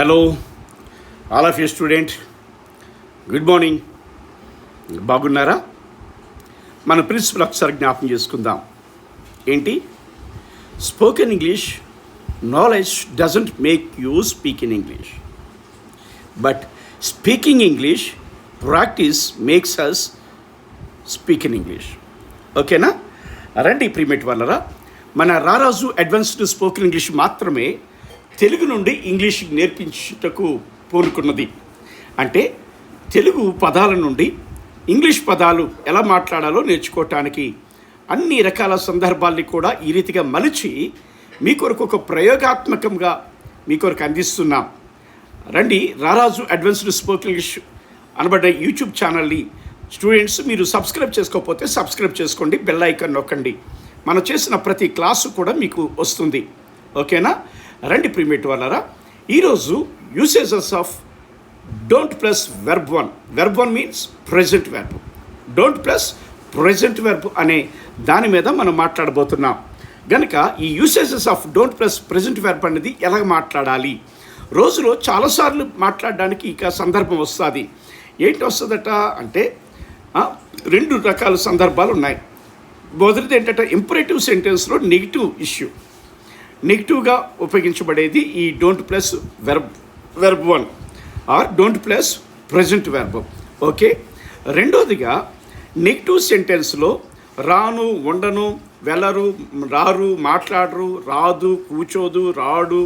Hello all of you student good morning బాగున్నారా? మన principal ఒకసారి జ్ఞాపకం చేసుకుందాం. ఏంటి? Spoken English knowledge doesn't make you speak in English but speaking English practice makes us speak in English ఓకేనా రండి ప్రీమేట్ వల్లరా మన రారాజు అడ్వాన్స్డ్ స్పోకెన్ ఇంగ్లీష్ మాత్రమే తెలుగు నుండి ఇంగ్లీష్ నేర్పించుటకు పూనుకున్నది. అంటే తెలుగు పదాల నుండి ఇంగ్లీష్ పదాలు ఎలా మాట్లాడాలో నేర్చుకోవటానికి అన్ని రకాల సందర్భాల్ని కూడా ఈ రీతిగా మలిచి మీ కొరకు ఒక ప్రయోగాత్మకంగా మీ కొరకు అందిస్తున్నాం. రండి రారాజు అడ్వాన్స్డ్ స్పోకెన్ ఇంగ్లీష్ అనబడ్డ యూట్యూబ్ ఛానల్ని స్టూడెంట్స్ మీరు సబ్స్క్రైబ్ చేసుకోకపోతే సబ్స్క్రైబ్ చేసుకోండి బెల్ ఐకాన్ నొక్కండి. మనం చేసిన ప్రతి క్లాసు కూడా మీకు వస్తుంది. ఓకేనా? రండి ప్రీమియట్ వాళ్ళరా ఈరోజు usages of don't plus verb one verb one means present verb don't plus present verb అనే దాని మీద మనం మాట్లాడబోతున్నాం. గనుక ఈ usages of don't plus present verb అనేది ఎలా మాట్లాడాలి? రోజులో చాలాసార్లు మాట్లాడడానికి ఇక సందర్భం వస్తుంది. ఏంటి వస్తుందట అంటే రెండు రకాల సందర్భాలు ఉన్నాయి. మొదటిది ఏంటంటే ఇంపరేటివ్ సెంటెన్స్లో నెగిటివ్ ఇష్యూ నెగిటివ్గా ఉపయోగించబడేది ఈ don't plus verb verb one or don't plus present verb okay రెండోదిగా నెగిటివ్ సెంటెన్స్లో రాను ఉండను వెళ్ళరు రారు మాట్లాడరు రాదు కూర్చోదు రాడు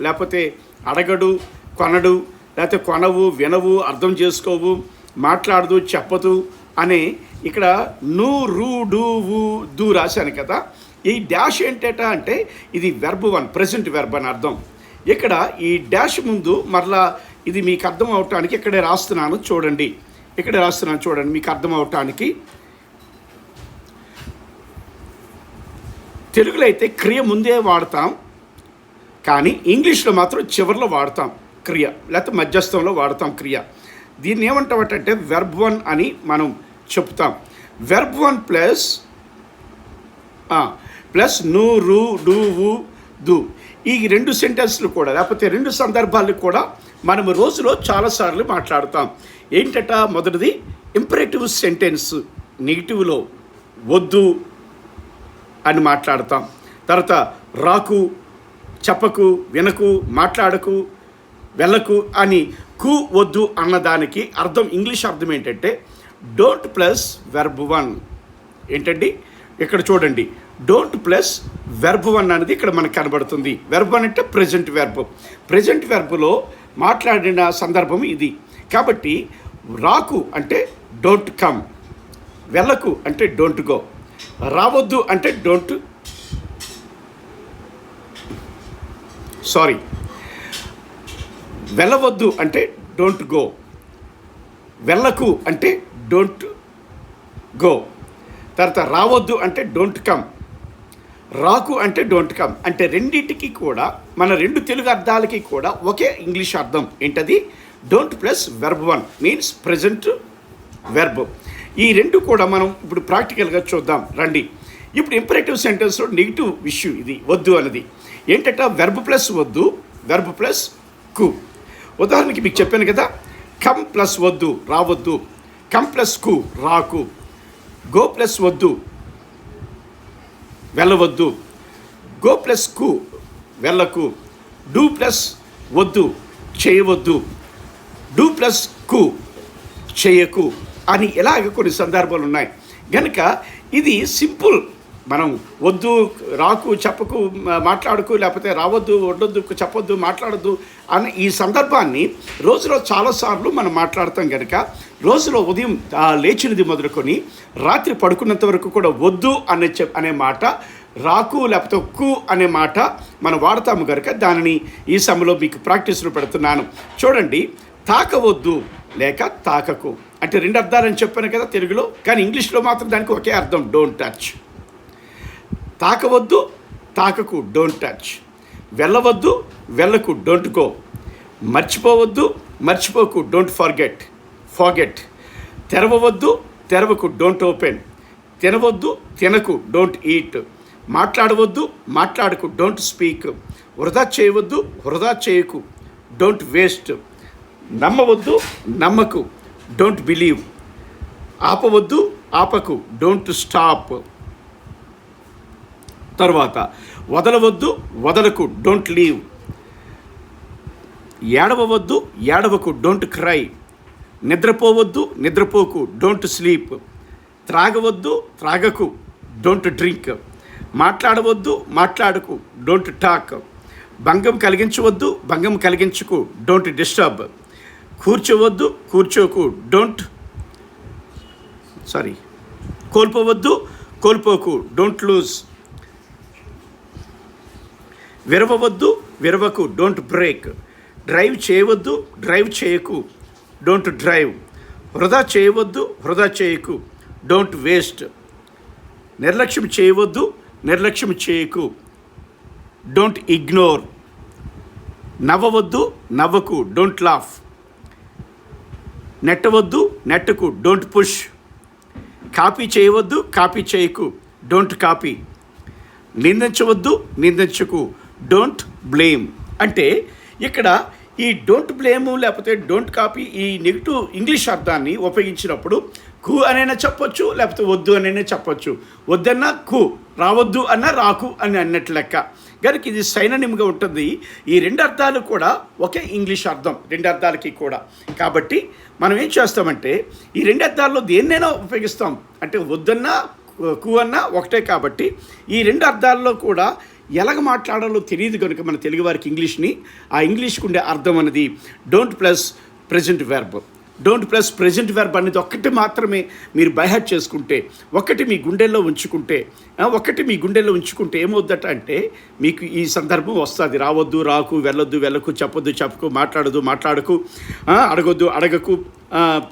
లేకపోతే అడగడు కొనడు లేకపోతే కొనవు వినవు అర్థం చేసుకోవు మాట్లాడదు చెప్పదు అనే ఇక్కడ ను రు డు వు దు రాశాను కదా. ఈ డాష్ ఏంటట అంటే ఇది వెర్బ్ వన్ ప్రెసెంట్ వెర్బ్ అని అర్థం. ఇక్కడ ఈ డాష్ ముందు మరలా ఇది మీకు అర్థం అవటానికి ఇక్కడే రాస్తున్నాను చూడండి. ఇక్కడే రాస్తున్నాను చూడండి మీకు అర్థం అవటానికి. తెలుగులో అయితే క్రియ ముందే వాడతాం. కానీ ఇంగ్లీష్లో మాత్రం చివరిలో వాడతాం క్రియ. లేకపోతే మధ్యస్థంలో వాడతాం క్రియ. దీన్ని ఏమంటామంటే వెర్బ్ వన్ అని మనం చెప్తాం. వెర్బ్ వన్ ప్లస్ ప్లస్ను రు డు వు దు. ఈ రెండు సెంటెన్స్లు కూడా లేకపోతే రెండు సందర్భాలు కూడా మనం రోజులో చాలాసార్లు మాట్లాడుతాం. ఏంటట మొదటిది? ఇంపరేటివ్ సెంటెన్స్ నెగిటివ్లో వద్దు అని మాట్లాడతాం. తర్వాత రాకు చెప్పకు వినకు మాట్లాడకు వెళ్ళకు అని కు వద్దు అన్నదానికి అర్థం ఇంగ్లీష్ అర్థం ఏంటంటే డోంట్ ప్లస్ వెర్బ్ వన్ ఏంటండి? ఇక్కడ చూడండి. డోంట్ ప్లస్ వెర్బ్ వన్ అనేది ఇక్కడ మనకు కనబడుతుంది. వెర్బ్ వన్ అంటే ప్రజెంట్ వెర్బ్ ప్రజెంట్ వెర్బ్లో మాట్లాడిన సందర్భం ఇది. కాబట్టి రాకు అంటే డోంట్ కమ్ వెళ్ళకు అంటే డోంట్ గో రావద్దు అంటే డోంట్ సారీ వెళ్ళవద్దు అంటే డోంట్ గో వెళ్ళకు అంటే డోంట్ గో తర్వాత రావద్దు అంటే డోంట్ కమ్ రాకు అంటే డోంట్ కమ్ అంటే రెండింటికి కూడా మన రెండు తెలుగు అర్థాలకి కూడా ఒకే ఇంగ్లీష్ అర్థం. ఏంటది? Don't plus verb one means present verb ఈ రెండు కూడా మనం ఇప్పుడు ప్రాక్టికల్గా చూద్దాం. రండి. ఇప్పుడు ఇంపరేటివ్ సెంటెన్స్లో నెగిటివ్ ఇష్యూ ఇది వద్దు అన్నది. ఏంటంటే? వెర్బ్ ప్లస్ వద్దు వెర్బ్ ప్లస్కు. ఉదాహరణకి మీకు చెప్పాను కదా కమ్ ప్లస్ వద్దు రావద్దు. కమ్ ప్లస్కు రాకు. గో ప్లస్ వద్దు వెళ్ళవద్దు. గో ప్లస్కు వెళ్ళకు. డూ ప్లస్ వద్దు చేయవద్దు. డూ ప్లస్కు చేయకు అని ఇలాగ కొన్ని సందర్భాలు ఉన్నాయి కనుక ఇది సింపుల్ మనం వద్దు రాకు చెప్పకు మాట్లాడకు లేకపోతే రావద్దు వడ్డొద్దు చెప్పొద్దు మాట్లాడద్దు అని ఈ సందర్భాన్ని రోజులో చాలాసార్లు మనం మాట్లాడతాం కనుక రోజులో ఉదయం లేచినది మొదలుకొని రాత్రి పడుకున్నంత వరకు కూడా వద్దు అనే చెప్ అనే మాట రాకు లేకపోతే కు అనే మాట మనం వాడతాము కనుక దానిని ఈ సమయంలో మీకు ప్రాక్టీస్లో పెడుతున్నాను. చూడండి తాకవద్దు లేక తాకకు. అంటే రెండు అర్థాలని చెప్పాను కదా తెలుగులో కానీ ఇంగ్లీష్లో మాత్రం దానికి ఒకే అర్థం డోంట్ టచ్ తాకవద్దు తాకకు డోంట్ టచ్ వెళ్ళవద్దు వెళ్ళకు డోంట్ గో మర్చిపోవద్దు మర్చిపోకు డోంట్ ఫర్గెట్ ఫార్గెట్ తెరవవద్దు తెరవకు డోంట్ ఓపెన్ తినవద్దు తినకు డోంట్ ఈట్ మాట్లాడవద్దు మాట్లాడకు డోంట్ స్పీక్ వృధా చేయవద్దు వృధా చేయకు డోంట్ వేస్ట్ నమ్మవద్దు నమ్మకు డోంట్ బిలీవ్ ఆపవద్దు ఆపకు డోంట్ స్టాప్ తర్వాత వదలవద్దు వదలకు డోంట్ లీవ్ ఏడవవద్దు ఏడవకు డోంట్ క్రై నిద్రపోవద్దు నిద్రపోకు డోంట్ స్లీప్ త్రాగవద్దు త్రాగకు డోంట్ డ్రింక్ మాట్లాడవద్దు మాట్లాడకు డోంట్ టాక్ భంగం కలిగించవద్దు భంగం కలిగించుకు డోంట్ డిస్టర్బ్ కూర్చోవద్దు కూర్చోకు డోంట్ సారీ కోల్పోవద్దు కోల్పోకు డోంట్ లూజ్ విరవవద్దు విరవకు డోంట్ బ్రేక్ డ్రైవ్ చేయవద్దు డ్రైవ్ చేయకు. డోంట్ డ్రైవ్ వృధా చేయవద్దు వృధా చేయకు. డోంట్ వేస్ట్ నిర్లక్ష్యం చేయవద్దు నిర్లక్ష్యం చేయకు. డోంట్ ఇగ్నోర్ నవ్వవద్దు నవ్వకు. డోంట్ లాఫ్ నెట్టవద్దు నెట్టకు. డోంట్ పుష్ కాపీ చేయవద్దు కాపీ చేయకు. డోంట్ కాపీ నిందించవద్దు నిందించకు. Don't blame. అంటే ఇక్కడ ఈ డోంట్ బ్లేమ్ లేకపోతే డోంట్ కాపీ ఈ నెగిటివ్ ఇంగ్లీష్ అర్థాన్ని ఉపయోగించినప్పుడు కు అనైనా చెప్పొచ్చు లేకపోతే వద్దు అనైనా చెప్పొచ్చు. వద్దన్నా కు రావద్దు అన్నా రాకు అని అన్నట్టు లెక్క. కనుక ఇది సైననిమ్గా ఉంటుంది. ఈ రెండు అర్థాలు కూడా ఒకే ఇంగ్లీష్ అర్థం రెండు అర్థాలకి కూడా. కాబట్టి మనం ఏం చేస్తామంటే ఈ రెండు అర్థాల్లో దేన్నైనా ఉపయోగిస్తాం. అంటే వద్దన్నా కు అన్నా ఒకటే కాబట్టి ఈ రెండు అర్థాల్లో కూడా ఎలాగ మాట్లాడాలో తెలియదు కనుక మన తెలుగు వారికి ఇంగ్లీష్ని. ఆ ఇంగ్లీష్కి ఉండే అర్థం అనేది don't plus present verb don't plus present verb అనేది ఒక్కటి మాత్రమే మీరు బైహాట్ చేసుకుంటే ఒకటి మీ గుండెల్లో ఉంచుకుంటే ఒకటి మీ గుండెల్లో ఉంచుకుంటే ఏమవుద్దట అంటే మీకు ఈ సందర్భం వస్తుంది. రావద్దు రాకు వెళ్ళొద్దు వెళ్ళకు చెప్పొద్దు చెప్పకు మాట్లాడదు మాట్లాడకు అడగొద్దు అడగకు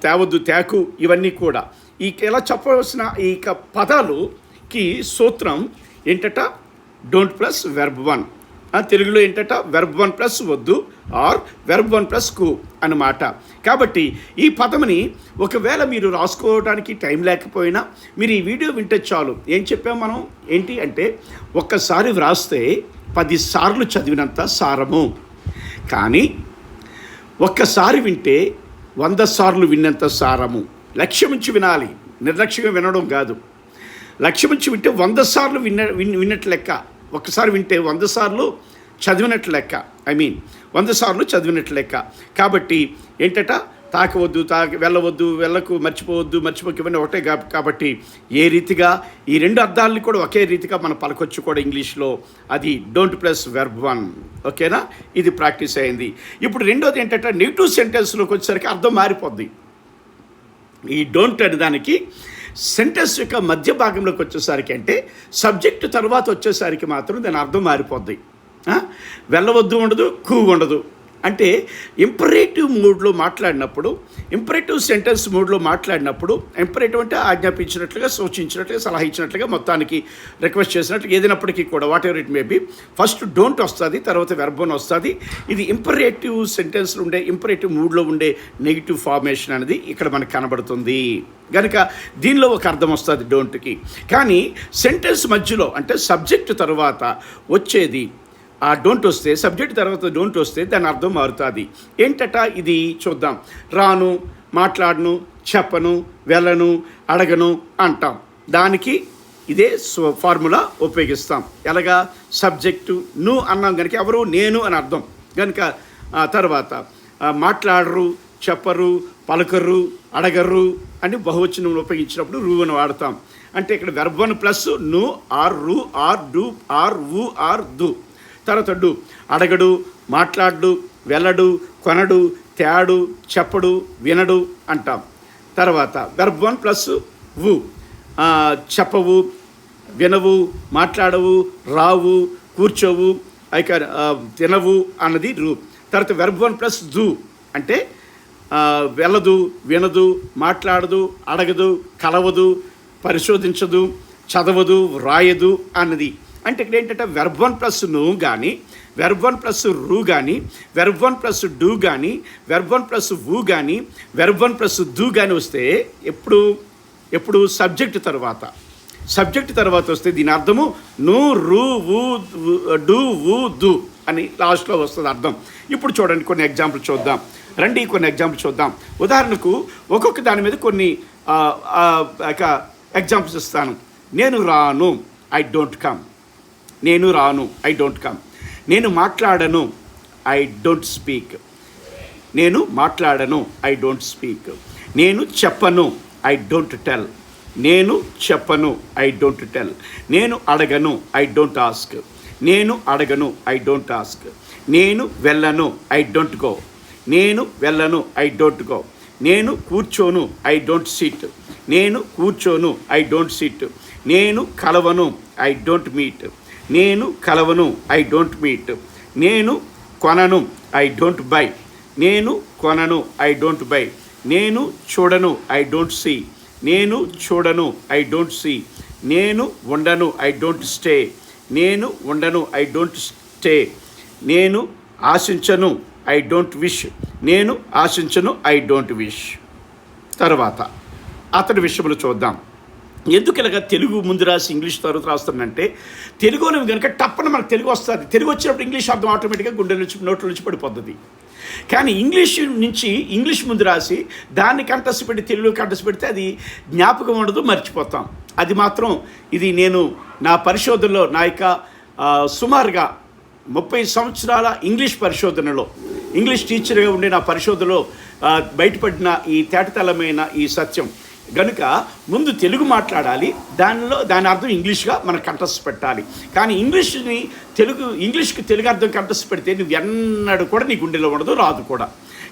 తేవద్దు తేకు ఇవన్నీ కూడా. ఈ ఇలా చెప్పవలసిన ఈ పదాలుకి సూత్రం ఏంటట? డోంట్ ప్లస్ వెర్బ్ వన్ తెలుగులో ఏంటట? వెర్బ్ వన్ ప్లస్ వద్దు. ఆర్ వెర్బ్ వన్ ప్లస్కు అన్నమాట. కాబట్టి ఈ పదముని ఒకవేళ మీరు రాసుకోవడానికి టైం లేకపోయినా మీరు ఈ వీడియో వింటే చాలు. ఏం చెప్పాం మనం? ఏంటి అంటే ఒక్కసారి వ్రాస్తే పదిసార్లు చదివినంత సారము. కానీ ఒక్కసారి వింటే వంద సార్లు విన్నంత సారము. లక్ష్యం ఉంచి వినాలి. నిర్లక్ష్యంగా వినడం కాదు. లక్ష్యం ఉంచి వింటే వంద సార్లు విన్న విన్ విన్నట్టు లెక్క. ఒక్కసారి వింటే వంద సార్లు చదివినట్లు లెక్క. ఐ మీన్ వంద సార్లు చదివినట్లు లెక్క. కాబట్టి ఏంటట? తాకవద్దు తాకి వెళ్ళవద్దు వెళ్ళకు మర్చిపోవద్దు మర్చిపోక ఇవన్నీ ఒకటే కా- కాబట్టి ఏ రీతిగా ఈ రెండు అర్థాలను కూడా ఒకే రీతిగా మనం పలకొచ్చు కూడా ఇంగ్లీష్లో. అది డోంట్ ప్లస్ వెర్బ్ వన్ ఓకేనా? ఇది ప్రాక్టీస్ అయింది. ఇప్పుడు రెండోది ఏంటంటే? నెగిటివ్ సెంటెన్స్లోకి వచ్చేసరికి అర్థం మారిపోద్ది. ఈ డోంట్ అనే దానికి సెంటెన్స్ యొక్క మధ్య భాగంలోకి వచ్చేసరికి అంటే సబ్జెక్టు తర్వాత వచ్చేసరికి మాత్రం దాని అర్థం మారిపోద్ది. వెళ్ళవద్దు ఉండదు కూ ఉండదు. అంటే ఇంపరేటివ్ మూడ్లో మాట్లాడినప్పుడు ఇంపరేటివ్ సెంటెన్స్ మూడ్లో మాట్లాడినప్పుడు ఇంపరేటివ్ అంటే ఆజ్ఞాపించినట్లుగా సూచించినట్లుగా సలహా ఇచ్చినట్లుగా మొత్తానికి రిక్వెస్ట్ చేసినట్లు ఏదైనప్పటికీ కూడా whatever it may be first don't వస్తుంది తర్వాత వెర్బోన్ వస్తుంది. ఇది ఇంపరేటివ్ సెంటెన్స్లో ఉండే ఇంపరేటివ్ మూడ్లో ఉండే నెగిటివ్ ఫార్మేషన్ అనేది ఇక్కడ మనకు కనబడుతుంది. కనుక దీనిలో ఒక అర్థం వస్తుంది డోంట్కి కానీ సెంటెన్స్ మధ్యలో అంటే సబ్జెక్ట్ తర్వాత వచ్చేది ఆ డోంట్ వస్తే సబ్జెక్ట్ తర్వాత డోంట్ వస్తే దాని అర్థం మారుతుంది. ఏంటట ఇది? చూద్దాం. రాను మాట్లాడను చెప్పను వెళ్ళను అడగను అంటాం. దానికి ఇదే సో ఫార్ములా ఉపయోగిస్తాం. ఎలాగా? సబ్జెక్టు ను అన్నాం కనుక ఎవరు? నేను అని అర్థం. కనుక తర్వాత మాట్లాడరు చెప్పరు పలకరు అడగరు అని బహువచనంలో ఉపయోగించినప్పుడు రూ అని వాడతాం. అంటే ఇక్కడ వెర్బన్ ప్లస్ను ఆర్ రు ఆర్ డు ఆర్ వు ఆర్ దు. తర్వాత డు అడగడు మాట్లాడు వెళ్ళడు కొనడు తేడు చెప్పడు వినడు అంటాం. తర్వాత వెర్బ్ వన్ ప్లస్ వు చెప్పవు వినవు మాట్లాడవు రావు కూర్చోవు ఇక తినవు అన్నది రూ తర్వాత వెర్బ్ వన్ ప్లస్ దు అంటే వెళ్ళదు వినదు మాట్లాడదు అడగదు కలవదు పరిశోధించదు చదవదు వ్రాయదు అన్నది. అంటే ఇక్కడ ఏంటంటే వెర్బ్ వన్ ప్లస్ను కానీ వెర్బ్ వన్ ప్లస్ రు కానీ వెర్బ్ వన్ ప్లస్ డూ కానీ వెర్బ్ వన్ ప్లస్ వు కానీ వెర్బ్ వన్ ప్లస్ దు కానీ వస్తే ఎప్పుడు ఎప్పుడు సబ్జెక్ట్ తర్వాత. సబ్జెక్ట్ తర్వాత వస్తే దీని అర్థము ను రు వు డు వు దు అని లాస్ట్లో వస్తుంది అర్థం. ఇప్పుడు చూడండి కొన్ని ఎగ్జాంపుల్ చూద్దాం. రండి కొన్ని ఎగ్జాంపుల్ చూద్దాం. ఉదాహరణకు ఒక్కొక్క దాని మీద కొన్ని ఒక ఎగ్జాంపుల్స్ ఇస్తాను. నేను రాను ఐ డోంట్ కమ్ నేను రాను ఐ డోంట్ కమ్ నేను మాట్లాడను ఐ డోంట్ స్పీక్ నేను మాట్లాడను ఐ డోంట్ స్పీక్ నేను చెప్పను ఐ డోంట్ టెల్ నేను చెప్పను ఐ డోంట్ టెల్ నేను అడగను ఐ డోంట్ ఆస్క్ నేను అడగను ఐ డోంట్ ఆస్క్ నేను వెళ్ళను ఐ డోంట్ గో నేను వెళ్ళను ఐ డోంట్ గో నేను కూర్చోను ఐ డోంట్ సిట్ నేను కూర్చోను ఐ డోంట్ సిట్ నేను కలవను ఐ డోంట్ మీట్ నేను కలవను ఐ డోంట్ మీట్ నేను కొనను ఐ డోంట్ బై నేను కొనను ఐ డోంట్ బై నేను చూడను ఐ డోంట్ సీ నేను చూడను ఐ డోంట్ సీ నేను ఉండను ఐ డోంట్ స్టే నేను ఉండను ఐ డోంట్ స్టే నేను ఆశించను ఐ డోంట్ విష్ నేను ఆశించను ఐ డోంట్ విష్ తర్వాత అతడి విషయంలో చూద్దాం. ఎందుకు ఇలాగ తెలుగు ముందు రాసి ఇంగ్లీష్ తర్వాత రాస్తానంటే తెలుగు అనేవి కనుక టప్పన మనకు తెలుగు వస్తుంది. తెలుగు వచ్చినప్పుడు ఇంగ్లీష్ అర్థం ఆటోమేటిక్గా గుండె నుంచి నోట్ల నుంచి పడిపోతుంది కానీ ఇంగ్లీష్ నుంచి ఇంగ్లీష్ ముందు రాసి దాన్ని కంటస్ పెట్టి తెలుగు కంటస్ పెడితే అది జ్ఞాపకం ఉండదు మర్చిపోతాం. అది మాత్రం ఇది నేను నా పరిశోధనలో నా యొక్క సుమారుగా ముప్పై సంవత్సరాల ఇంగ్లీష్ పరిశోధనలో ఇంగ్లీష్ టీచర్గా ఉండే నా పరిశోధనలో బయటపడిన ఈ తేటతలమైన ఈ సత్యం గనుక ముందు తెలుగు మాట్లాడాలి దానిలో దాని అర్థం ఇంగ్లీష్గా మనం కంటెస్ట్ పెట్టాలి. కానీ ఇంగ్లీష్ని తెలుగు ఇంగ్లీష్కి తెలుగు అర్థం కంటెస్ట్ పెడితే నువ్వు ఎన్నడూ కూడా నీ గుండెలో ఉండదు రాదు కూడా.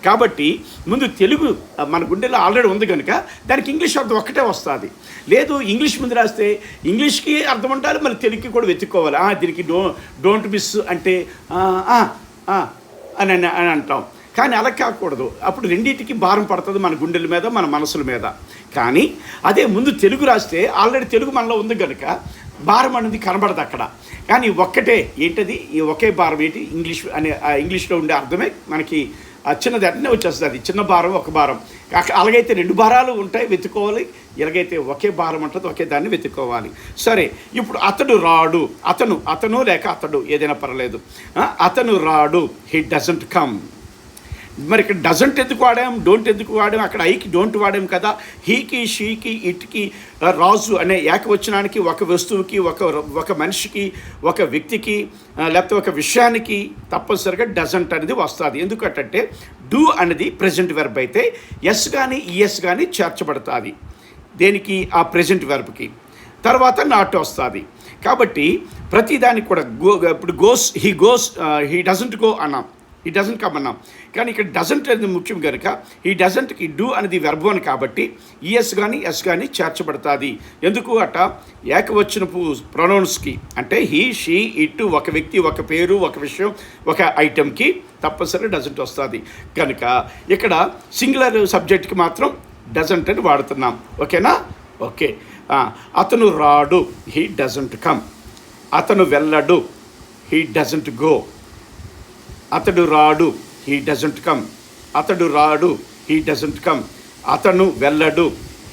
కాబట్టి ముందు తెలుగు మన గుండెలో ఆల్రెడీ ఉంది కనుక దానికి ఇంగ్లీష్ అర్థం ఒక్కటే వస్తుంది. లేదు ఇంగ్లీష్ ముందు రాస్తే ఇంగ్లీష్కి అర్థం ఉండాలి మళ్ళీ తెలుగుకి కూడా వెతుక్కోవాలి. దీనికి డో డోంట్ మిస్ అంటే అని అని అని అంటాం. కానీ అలా కాకూడదు. అప్పుడు రెండింటికి భారం పడుతుంది మన గుండెల మీద మన మనసుల మీద. కానీ అదే ముందు తెలుగు రాస్తే ఆల్రెడీ తెలుగు మనలో ఉంది కనుక భారం అనేది కనబడదు అక్కడ. కానీ ఒక్కటే ఏంటది? ఈ ఒకే భారం ఏంటి? ఇంగ్లీష్ అనే ఇంగ్లీష్లో ఉండే అర్థమే మనకి చిన్నది అట్నే వచ్చేస్తుంది అది. చిన్న భారం ఒక భారం. అలాగైతే రెండు భారాలు ఉంటాయి వెతుక్కోవాలి. ఎలాగైతే ఒకే భారం ఉంటుంది ఒకే దాన్ని వెతుక్కోవాలి. సరే ఇప్పుడు అతడు రాడు. అతను అతను లేక అతడు ఏదైనా పర్లేదు అతను రాడు. హీ డజంట్ కమ్ మరి ఇక్కడ డజంట్ ఎందుకు వాడాం? డోంట్ ఎందుకు వాడాం? అక్కడ ఐకి డోంట్ వాడాం కదా. హీకి షీకి ఇట్కి రాజు అనే ఏకవచనానికి ఒక వస్తువుకి ఒక ఒక మనిషికి ఒక వ్యక్తికి లేకపోతే ఒక విషయానికి తప్పనిసరిగా డజంట్ అనేది వస్తుంది. ఎందుకంటే డూ అనేది ప్రజెంట్ వెర్బ్ అయితే ఎస్ కానీ ఈఎస్ కానీ చేర్చబడుతుంది. దేనికి? ఆ ప్రజెంట్ వెర్బ్కి తర్వాత నాట్ వస్తుంది. కాబట్టి ప్రతిదానికి కూడా గో ఇప్పుడు goes he goes he doesn't go అన్నాం. ఈ డజంట్ కమ్ అన్నాం. కానీ ఇక్కడ డజంట్ అనేది ముఖ్యం కనుక ఈ డజంట్కి డూ అనేది వెర్బోన్ కాబట్టి ఈఎస్ కానీ ఎస్ కానీ చేర్చబడుతుంది. ఎందుకు అట? ఏకవచనపు ప్రొనౌన్స్కి అంటే హీ షీ ఇటు ఒక వ్యక్తి ఒక పేరు ఒక విషయం ఒక ఐటెంకి తప్పనిసరి డజంట్ వస్తుంది. కనుక ఇక్కడ సింగులర్ సబ్జెక్ట్కి మాత్రం డజంట్ అని వాడుతున్నాం. ఓకేనా? ఓకే. అతను రాడు హీ డజంట్ కమ్ అతను వెళ్ళడు హీ డజంట్ గో అతడు రాడు హీ డజంట్ కమ్ అతడు రాడు హీ డజంట్ కమ్ అతను వెళ్ళడు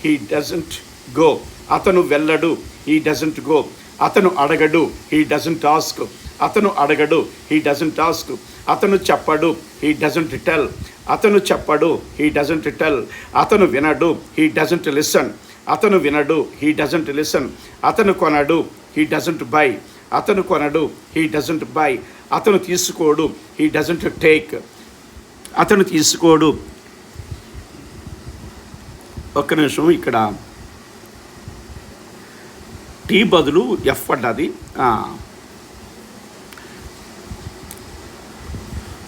హీ డజంట్ గో అతను వెళ్ళడు హీ డజంట్ గో అతను అడగడు హీ డజంట్ ఆస్క్ అతను అడగడు హీ డజంట్ ఆస్క్ అతను చెప్పడు హీ డజంట్ టెల్ అతను చెప్పడు హీ డజంట్ టెల్ అతను వినడు హీ డజంట్ లిసన్ అతను వినడు హీ డజంట్ లిసన్ అతను కొనడు హీ డజంట్ బై అతను కొనడు. హీ డజంట్ బై అతను తీసుకోడు. హీ డజంట్ టేక్ అతను తీసుకోడు. ఒక్క నిమిషం ఇక్కడ. టీ బదులు ఎఫ్ పడ్డది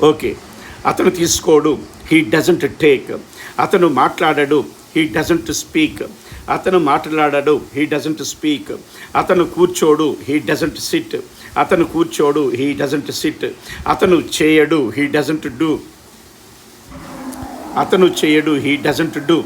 ఓకే. అతను తీసుకోడు. హీ డజంట్ టేక్ అతను మాట్లాడడు. హీ డజంట్ స్పీక్ అతను మాట్లాడడు హీ డజంట్ స్పీక్ అతను కూర్చోడు హీ డజంట్ సిట్ అతను కూర్చోడు హీ డజంట్ సిట్ అతను చేయడు హీ డజంట్ డూ అతను చేయడు హీ డజంట్ డూ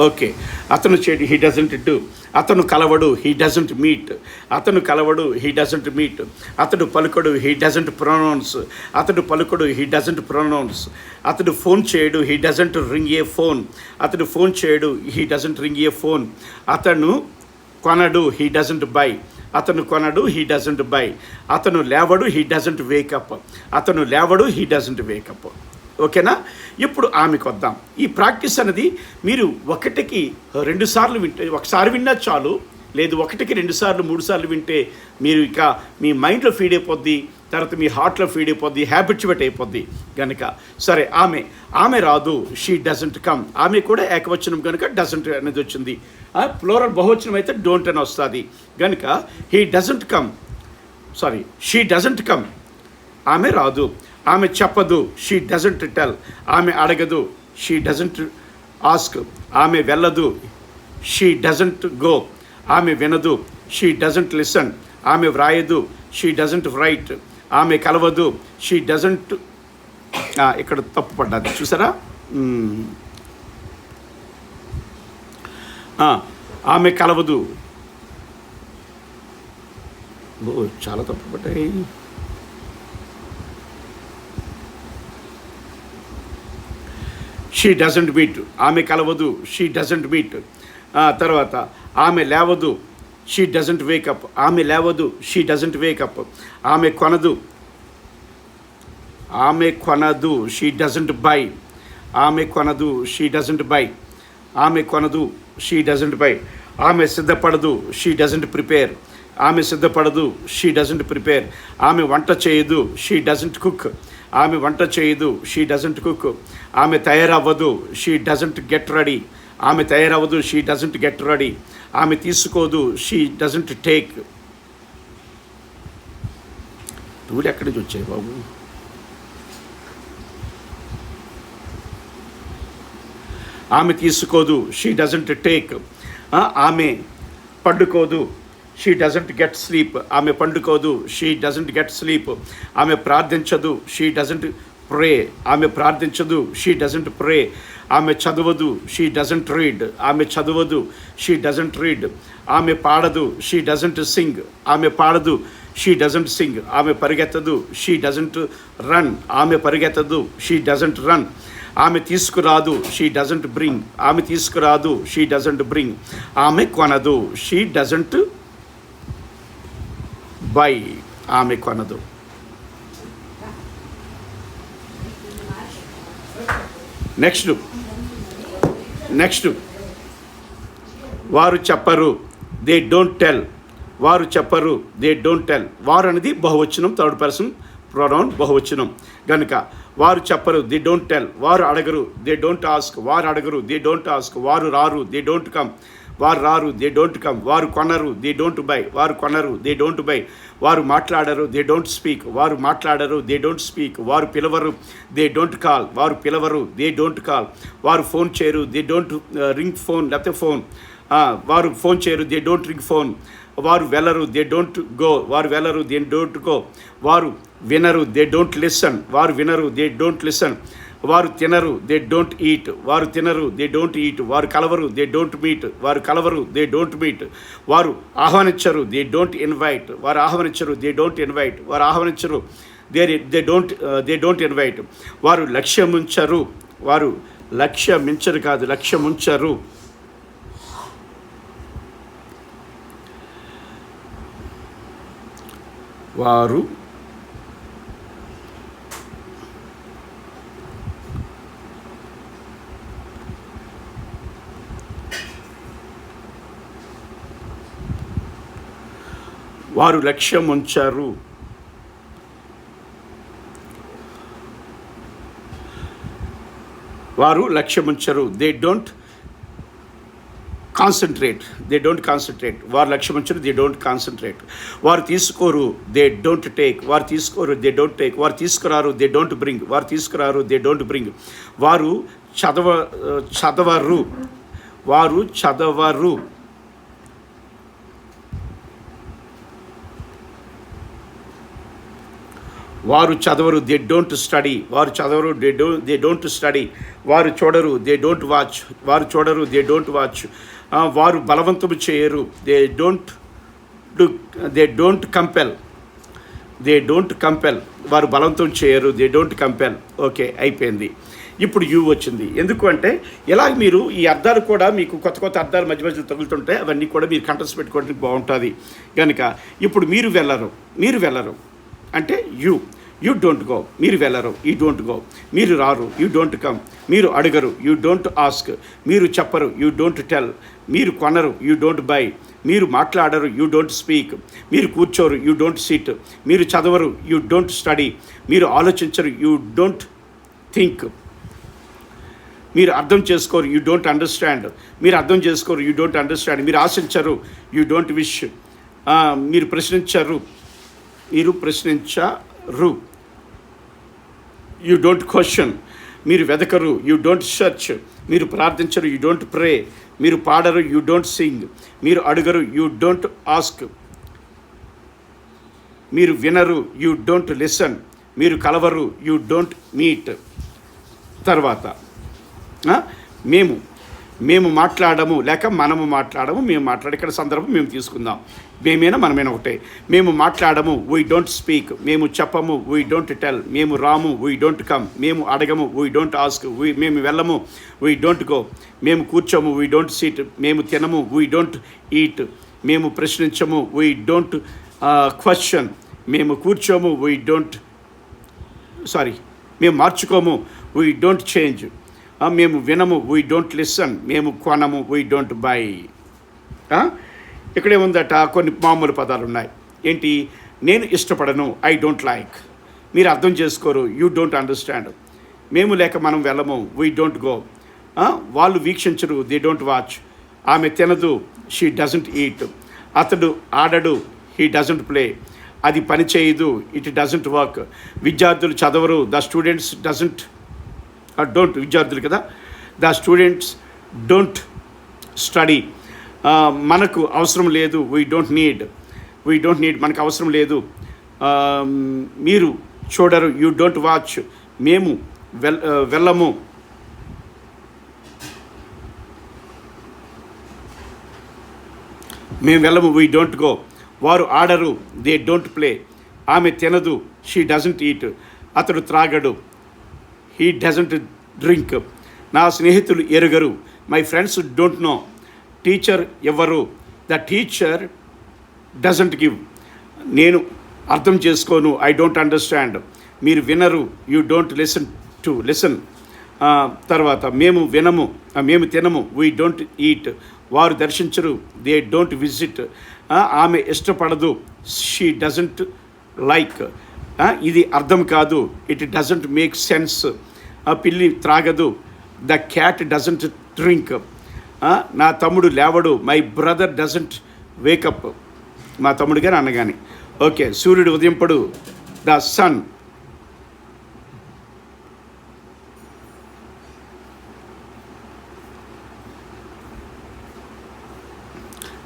ఓకే అతను చేయడు హీ డజంట్ డూ అతను కలవడు హీ డజంట్ మీట్ అతను కలవడు హీ డజంట్ మీట్ అతడు పలుకడు హీ డజంట్ ప్రొనౌన్స్ అతడు పలుకడు హీ డజంట్ ప్రొనౌన్స్ అతడు ఫోన్ చేయడు he doesn't ring a phone అతడు ఫోన్ చేయడు he doesn't ring a phone అతను కొనడు హీ డజంట్ బై అతను కొనడు హీ డజంట్ బై అతను లేవడు హీ డజంట్ వేకప్ అతను లేవడు హీ డజంట్ వేకప్ ఓకేనా? ఇప్పుడు ఆమెకు వద్దాం. ఈ ప్రాక్టీస్ అనేది మీరు ఒకటికి రెండు సార్లు వింటే ఒకసారి విన్నా చాలు. లేదు ఒకటికి రెండు సార్లు మూడు సార్లు వింటే మీరు ఇక మీ మైండ్లో ఫీడ్ అయిపోద్ది తర్వాత మీ హార్ట్లో ఫీడ్ అయిపోద్ది హ్యాబిచువేట్ అయిపోద్ది కనుక సరే ఆమె ఆమె రాదు. షీ డజంట్ కమ్ ఆమె కూడా ఏకవచనం కనుక డజంట్ అనేది వచ్చింది. ఫ్లోరల్ బహువచనం అయితే డోంట్ అని వస్తుంది. కనుక he doesn't come sorry she doesn't come ఆమె రాదు. ఆమె చెప్పదు షీ డజంట్ టెల్ ఆమె అడగదు షీ డజంట్ ఆస్క్ ఆమె వెళ్ళదు షీ డజంట్ గో ఆమె వినదు షీ డజంట్ లిసన్ ఆమె వ్రాయదు షీ డజంట్ రైట్ ఆమె కలవదు షీ డజంట్ ఇక్కడ తప్పు పడ్డది. చూసారా? ఆమె కలవదు. చాలా తప్పు పడ్డాయి. షీ డజంట్ మీట్ ఆమె కలవదు షీ డజంట్ మీట్ తర్వాత ఆమె లేవదు షీ డజంట్ వేకప్ ఆమె లేవదు షీ డజంట్ వేకప్ ఆమె కొనదు ఆమె కొనదు షీ డజంట్ బై ఆమె కొనదు షీ డజంట్ బై ఆమె కొనదు షీ డజంట్ బై ఆమె సిద్ధపడదు షీ డజంట్ ప్రిపేర్ ఆమె సిద్ధపడదు షీ డజంట్ ప్రిపేర్ ఆమె వంట చేయదు షీ డజంట్ కుక్ ఆమె వంట చేయదు షీ డజంట్ కుక్ ఆమె తయారవ్వదు షీ డజంట్ గెట్ రెడీ ఆమె తయారవ్వదు షీ డజంట్ గెట్ రెడీ ఆమె తీసుకోదు షీ డజంట్ టేక్ టూలు ఎక్కడి నుంచి వచ్చాయి బాబు? ఆమె తీసుకోదు షీ డజంట్ టేక్ ఆమె పండుకోదు షీ డజంట్ గెట్ స్లీప్ ఆమె పండుకోదు షీ డజంట్ గెట్ స్లీప్ ఆమె ప్రార్థించదు షీ డజంట్ ప్రే ఆమె ప్రార్థించదు షీ డజంట్ ప్రే ఆమె చదవదు షీ డజంట్ రీడ్ ఆమె చదవదు షీ డజంట్ రీడ్ ఆమె పాడదు షీ డజంట్ సింగ్ ఆమె పాడదు షీ డజంట్ సింగ్ ఆమె పరిగెత్తదు షీ డజంట్ రన్ ఆమె పరిగెత్తదు షీ డజంట్ రన్ ఆమె తీసుకురాదు షీ డజంట్ బ్రింగ్ ఆమె తీసుకురాదు షీ డజంట్ బ్రింగ్ ఆమె కొనదు షీ డజంట్ బై ఆమె కొనదు. నెక్స్ట్. నెక్స్ట్. వారు చెప్పరు దే డోంట్ టెల్. వారు చెప్పరు దే డోంట్ టెల్. వారు అనేది బహువచనం థర్డ్ పర్సన్ ప్రొనౌన్ బహువచనం. గనుక వారు చెప్పరు దే డోంట్ టెల్. వారు అడగరు దే డోంట్ ఆస్క్. వారు అడగరు దే డోంట్ ఆస్క్. వారు రారు దే డోంట్ కమ్. వారు రారు దే డోంట్ కమ్ వారు కొనరు దే డోంట్ బై వారు కొనరు దే డోంట్ బై వారు మాట్లాడరు దే డోంట్ స్పీక్ వారు మాట్లాడరు దే డోంట్ స్పీక్ వారు పిలవరు దే డోంట్ కాల్ వారు పిలవరు దే డోంట్ కాల్ వారు ఫోన్ చేయరు దే డోంట్ రింగ్ ఫోన్ లేకపోతే ఫోన్ వారు ఫోన్ చేయరు దే డోంట్ రింగ్ ఫోన్ వారు వెళ్ళరు దే డోంట్ గో వారు వెళ్ళరు దే డోంట్ గో వారు వినరు దే డోంట్ లిసన్ వారు వినరు దే డోంట్ లిసన్ వారు తినరు దే డోంట్ ఈట్ వారు తినరు దే డోంట్ ఈట్ వారు కలవరు దే డోంట్ మీట్ వారు కలవరు దే డోంట్ మీట్ వారు ఆహ్వానించరు దే డోంట్ ఇన్వైట్ వారు ఆహ్వానించరు దే డోంట్ ఇన్వైట్ వారు ఆహ్వానించరు they they don't they don't invite వారు లక్ష్యముంచరు వారు లక్ష్యమించరు కాదు లక్ష్యముంచరు. వారు వారు లక్ష్యం ఉంచారు. వారు లక్ష్యం ఉంచరు. They don't concentrate they don't concentrate వారు లక్ష్యం ఉంచరు. దే డోంట్ కాన్సన్ట్రేట్ వారు తీసుకోరు. దే డోంట్ టేక్ వారు తీసుకోరు. దే డోంట్ టేక్ వారు తీసుకురారు. దే డోంట్ బ్రింగ్ వారు తీసుకురారు. దే డోంట్ బ్రింగ్ వారు చదవ చదవరు. వారు చదవరు. వారు చదవరు దే డోంట్ స్టడీ వారు చదవరు they do they don't study వారు చూడరు దే డోంట్ వాచ్ వారు చూడరు దే డోంట్ వాచ్ వారు బలవంతము చేయరు. They don't they don't compel they don't compel వారు బలవంతం చేయరు దే డోంట్ కంపెల్ ఓకే అయిపోయింది. ఇప్పుడు యూ వచ్చింది. ఎందుకు అంటే ఇలా మీరు ఈ అర్థాలు కూడా మీకు కొత్త కొత్త అర్థాలు మధ్య మధ్యలో తగులుతుంటే అవన్నీ కూడా మీరు కంటెస్ట్ పెట్టుకోవడానికి బాగుంటుంది. కనుక ఇప్పుడు మీరు వెళ్ళరు. మీరు వెళ్ళరు. అంటే యూ. యూ డోంట్ గో మీరు వెళ్ళరు యూ డోంట్ గో మీరు రారు యూ డోంట్ కమ్ మీరు అడగరు యూ డోంట్ ఆస్క్ మీరు చెప్పరు యూ డోంట్ టెల్ మీరు కొనరు యూ డోంట్ బై మీరు మాట్లాడరు యూ డోంట్ స్పీక్ మీరు కూర్చోరు యూ డోంట్ సిట్ మీరు చదవరు యూ డోంట్ స్టడీ మీరు ఆలోచించరు యూ డోంట్ థింక్ మీరు అర్థం చేసుకోరు యూ డోంట్ అండర్స్టాండ్ మీరు అర్థం చేసుకోరు యూ డోంట్ అండర్స్టాండ్ మీరు ఆశించరు యూ డోంట్ విష్ మీరు ప్రశ్నించరు మీరు ప్రశ్నించ రు. యూ డోంట్ క్వశ్చన్ మీరు వెదకరు. యూ డోంట్ సెర్చ్ మీరు ప్రార్థించరు. యూ డోంట్ ప్రే మీరు పాడరు. యూ డోంట్ సింగ్ మీరు అడుగరు. యూ డోంట్ ఆస్క్ మీరు వినరు. యూ డోంట్ లిసన్ మీరు కలవరు. యూ డోంట్ మీట్ తర్వాత మేము మేము మాట్లాడము లేక మనము మాట్లాడము మేము మాట్లాడే ఇక్కడ సందర్భం మేము తీసుకుందాం. మేమైనా మనమైనా ఒకటే. మేము మాట్లాడము వీ డోంట్ స్పీక్ మేము చెప్పము వీ డోంట్ టెల్ మేము రాము వీ డోంట్ కమ్ మేము అడగము వీ డోంట్ ఆస్క్ వీ మేము వెళ్ళము వీ డోంట్ గో మేము కూర్చోము వీ డోంట్ సీట్ మేము తినము వీ డోంట్ ఈట్ మేము ప్రశ్నించము వీ డోంట్ క్వశ్చన్ మేము కూర్చోము వీ డోంట్ సారీ మేము మార్చుకోము వీ డోంట్ చేంజ్ మేము వినము వీ డోంట్ లిసన్ మేము కొనము వీ డోంట్ బై ఇక్కడే ఉందట కొన్ని మామూలు పదాలు ఉన్నాయి. ఏంటి? నేను ఇష్టపడను ఐ డోంట్ లైక్ మీరు అర్థం చేసుకోరు యూ డోంట్ అండర్స్టాండ్ మేము లేక మనం వెళ్ళము వీ డోంట్ గో వాళ్ళు వీక్షించరు దే డోంట్ వాచ్ ఆమె తినదు షీ డజంట్ ఈట్ అతడు ఆడడు హీ డజంట్ ప్లే అది పని చేయదు ఇట్ డజంట్ వర్క్ విద్యార్థులు చదవరు ద స్టూడెంట్స్ డజంట్ డోంట్ విద్యార్థులు కదా? ద స్టూడెంట్స్ డోంట్ స్టడీ మనకు అవసరం లేదు we don't need we don't need మనకు అవసరం లేదు. మీరు చూడరు యూ డోంట్ వాచ్ మేము వెల్ వెళ్ళము. మేము వెళ్ళము వీ డోంట్ గో వారు ఆడరు దే డోంట్ ప్లే ఆమె తినదు షీ డజంట్ ఈట్ అతడు త్రాగడు. హీ డజంట్ డ్రింక్ నా స్నేహితులు ఎరుగరు. My friends don't know teacher ఎవరు? ద టీచర్ డజంట్ గివ్ నేను అర్థం చేసుకోను. ఐ డోంట్ అండర్స్టాండ్ మీరు వినరు. You don't listen to listen తర్వాత మేము వినము. మేము తినము. వీ డోంట్ ఈట్ వారు దర్శించరు. దే డోంట్ విజిట్ ఆమె ఇష్టపడదు. షీ డజంట్ లైక్ ఇది అర్థం కాదు. ఇట్ డజంట్ మేక్ సెన్స్ ఆ పిల్లి త్రాగదు. ద క్యాట్ డజంట్ డ్రింక్ నా తమ్ముడు లేవడు. My brother doesn't wake up మా తమ్ముడు కానీ అన్నగాని ఓకే సూర్యుడు ఉదయంపడు the sun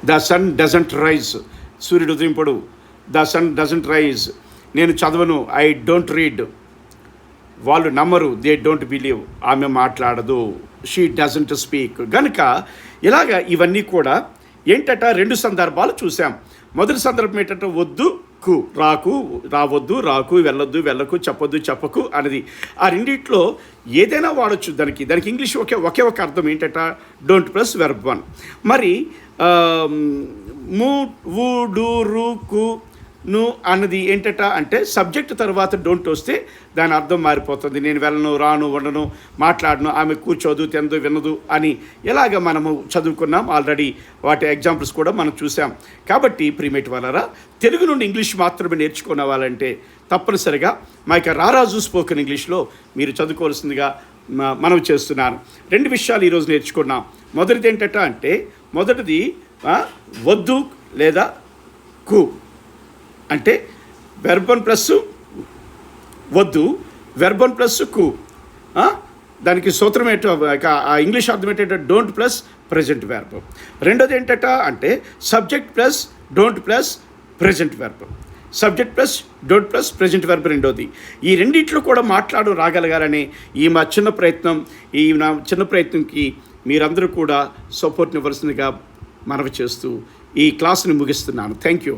the sun doesn't rise సూర్యుడు ఉదయంపడు ద సన్ డజంట్ రైజ్ నేను చదవను. ఐ డోంట్ రీడ్ వాళ్ళు నమ్మరు దే డోంట్ బిలీవ్ ఆమె మాట్లాడదు షీ డజంట్ స్పీక్ గనుక ఇలాగ ఇవన్నీ కూడా ఏంటట? రెండు సందర్భాలు చూసాం మొదటి సందర్భం ఏంటంటే? వద్దు కు రాకు రావద్దు రాకు వెళ్ళొద్దు వెళ్ళకు చెప్పొద్దు చెప్పకు అనేది ఆ రెండిట్లో ఏదైనా వాడచ్చు దానికి. దానికి ఇంగ్లీష్ ఒకే ఒకే ఒక అర్థం ఏంటట? డోంట్ ప్లస్ వెర్బ్ వన్ మరి మూ వు డు రు కు ను అన్నది ఏంటట అంటే సబ్జెక్ట్ తర్వాత డోంట్ వస్తే దాని అర్థం మారిపోతుంది. నేను వెళ్ళను రాను ఉండను మాట్లాడను ఆమె కూర్చోదు తినదు వినదు అని ఎలాగ మనము చదువుకున్నాం ఆల్రెడీ వాటి ఎగ్జాంపుల్స్ కూడా మనం చూసాం కాబట్టి ప్రీమేట్ వాళ్ళరా తెలుగు నుండి ఇంగ్లీష్ మాత్రమే నేర్చుకున్న వాళ్ళంటే తప్పనిసరిగా మా యొక్క రారాజు స్పోకెన్ ఇంగ్లీష్లో మీరు చదువుకోవాల్సిందిగా మనం చేస్తున్నాను. రెండు విషయాలు ఈరోజు నేర్చుకున్నాం. మొదటిది ఏంటట అంటే మొదటిది వద్దు లేదా కు. అంటే వెర్బన్ ప్లస్ వద్దు వెర్బన్ ప్లస్కు దానికి సూత్రం ఏంటో ఆ ఇంగ్లీష్ అర్థం ఏంటంటే డోంట్ ప్లస్ ప్రజెంట్ వెర్బ్ రెండోది ఏంటట అంటే subject plus don't plus present verb subject plus don't plus present verb రెండోది. ఈ రెండిట్లో కూడా మాట్లాడు రాగలగాలని ఈ మా చిన్న ప్రయత్నం ఈ నా చిన్న ప్రయత్నంకి మీరందరూ కూడా సపోర్ట్ ఇవ్వాల్సిందిగా మనవి చేస్తూ ఈ క్లాస్ని ముగిస్తున్నాను. Thank you